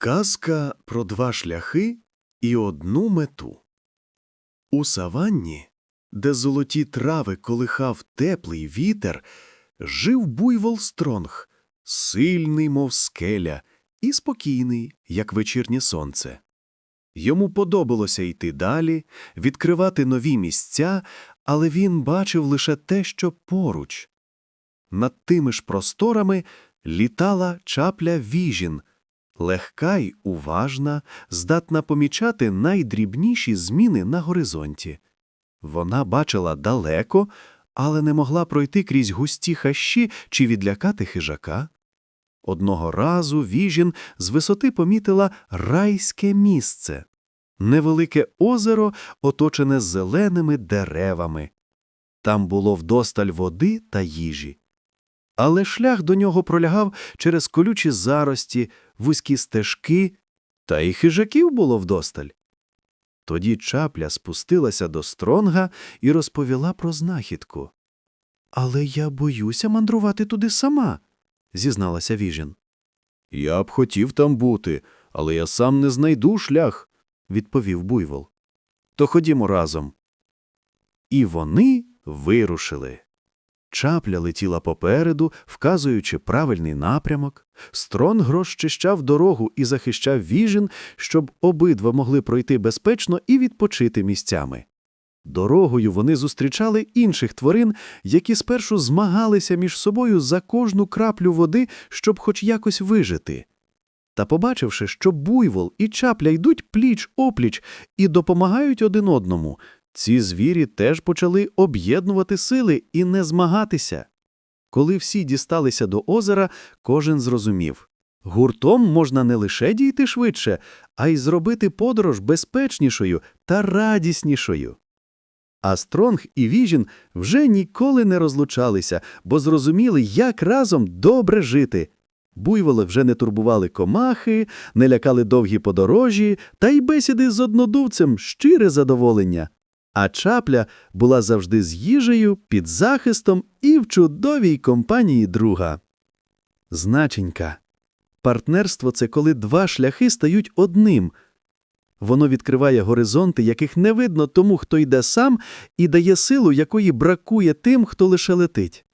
Казка про два шляхи і одну мету. У саванні, де золоті трави колихав теплий вітер, жив буйвол Стронг, сильний, мов скеля, і спокійний, як вечірнє сонце. Йому подобалося йти далі, відкривати нові місця, але він бачив лише те, що поруч. Над тими ж просторами літала чапля віжін, легка й уважна, здатна помічати найдрібніші зміни на горизонті. Вона бачила далеко, але не могла пройти крізь густі хащі чи відлякати хижака. Одного разу Віжін з висоти помітила райське місце — невелике озеро, оточене зеленими деревами. Там було вдосталь води та їжі. Але шлях до нього пролягав через колючі зарості, вузькі стежки, та й хижаків було вдосталь. Тоді чапля спустилася до Стронга і розповіла про знахідку. Але я боюся мандрувати туди сама, зізналася Віжін. Я б хотів там бути, але я сам не знайду шлях, відповів буйвол. То ходімо разом. І вони вирушили. Чапля летіла попереду, вказуючи правильний напрямок. Стронг розчищав дорогу і захищав віжин, щоб обидва могли пройти безпечно і відпочити місцями. Дорогою вони зустрічали інших тварин, які спершу змагалися між собою за кожну краплю води, щоб хоч якось вижити. Та побачивши, що буйвол і чапля йдуть пліч опліч і допомагають один одному, ці звірі теж почали об'єднувати сили і не змагатися. Коли всі дісталися до озера, кожен зрозумів гуртом можна не лише дійти швидше, а й зробити подорож безпечнішою та радіснішою. А Стронг і Віжін вже ніколи не розлучалися, бо зрозуміли, як разом добре жити. Буйволи вже не турбували комахи, не лякали довгі подорожі, та й бесіди з однодувцем щире задоволення. А чапля була завжди з їжею, під захистом і в чудовій компанії друга. Значенька. Партнерство – це коли два шляхи стають одним. Воно відкриває горизонти, яких не видно тому, хто йде сам, і дає силу, якої бракує тим, хто лише летить.